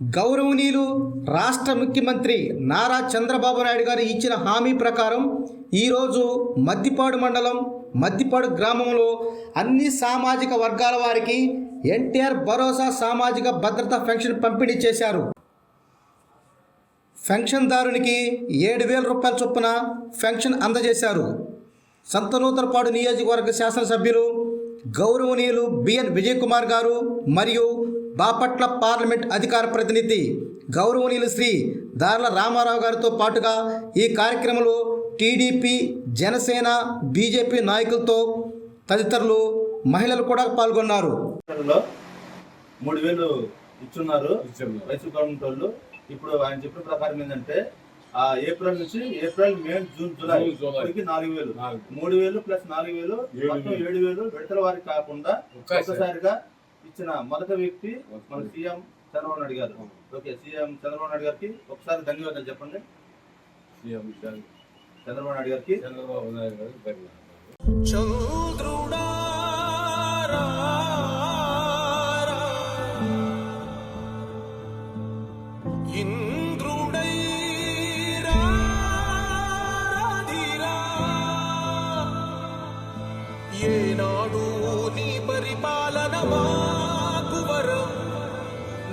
గౌరవనీయులు రాష్ట్ర ముఖ్యమంత్రి నారా చంద్రబాబు నాయుడు గారు ఇచ్చిన హామీ ప్రకారం ఈరోజు మద్దిపాడు మండలం మద్దిపాడు గ్రామంలో అన్ని సామాజిక వర్గాల వారికి ఎన్టీఆర్ భరోసా సామాజిక భద్రత పెన్షన్ పంపిణీ చేశారు. పెన్షన్దారునికి ఏడు వేల రూపాయల చొప్పున పెన్షన్ అందజేశారు. సంతనూతరపాడు నియోజకవర్గ శాసనసభ్యులు గౌరవనీయులు బిఎన్ విజయ్ కుమార్ గారు మరియు బాపట్ల పార్లమెంట్ అధికార ప్రతినిధి గౌరవనీయులు శ్రీ దార్ల రామారావు గారితో పాటుగా ఈ కార్యక్రమంలో టీడీపీ జనసేన బీజేపీ నాయకులతో తదితరులు మహిళలు కూడా పాల్గొన్నారు మూడు వేలు ఇచ్చున్నారు వైసీపీ గవర్నమెంట్ వాళ్ళు ఇప్పుడు ఆయన చెప్పిన ప్రకారం ఏంటంటే ఆ ఏప్రిల్ నుంచి ఏప్రిల్ మే జూన్ జూలై నాలుగు వేలు నాలుగు. మూడు వేలు ప్లస్ నాలుగు వేలు ఏడు మొత్తం వేలు. ఏడు వేలు విడతల వారికి కాకుండా ఒక్కసారి. ఒక్కసారిగా ఇచ్చిన మొదటి వ్యక్తి మన. సీఎం చంద్రబాబు నాయుడు గారు. ఓకే. సీఎం చంద్రబాబు నాయుడు గారికి ఒకసారి ధన్యవాదాలు చెప్పండి. సీఎం చంద్రబాబు నాయుడు గారికి. చంద్రబాబు నాయుడు గారు ధన్యవాదాలు. ఏనాడు నీ పరిపాలన మాకు వరం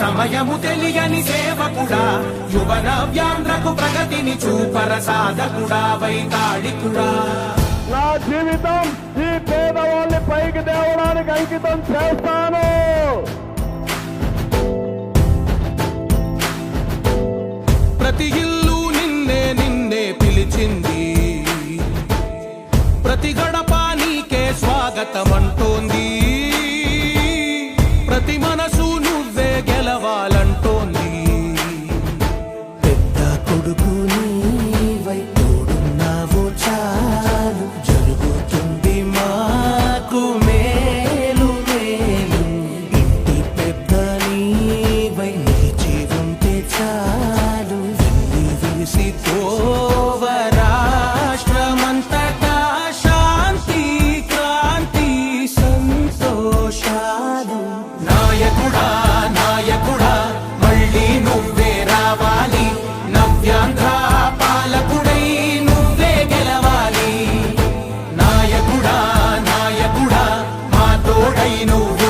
సమయము తెలియని సేవకుడా యువన వ్యాంధ్రకు ప్రగతిని చూపర సాధకుడా వైతాళికుడా నా జీవితం ఈ పేదవాళ్ళని పైకి తేవడానికి అంకితం చేస్తాను. ప్రతి ఇల్లు నిన్నే నిన్నే పిలిచింది. ప్రతి గడప నీకే స్వాగతం అంటోంది నాదై నువ్వు.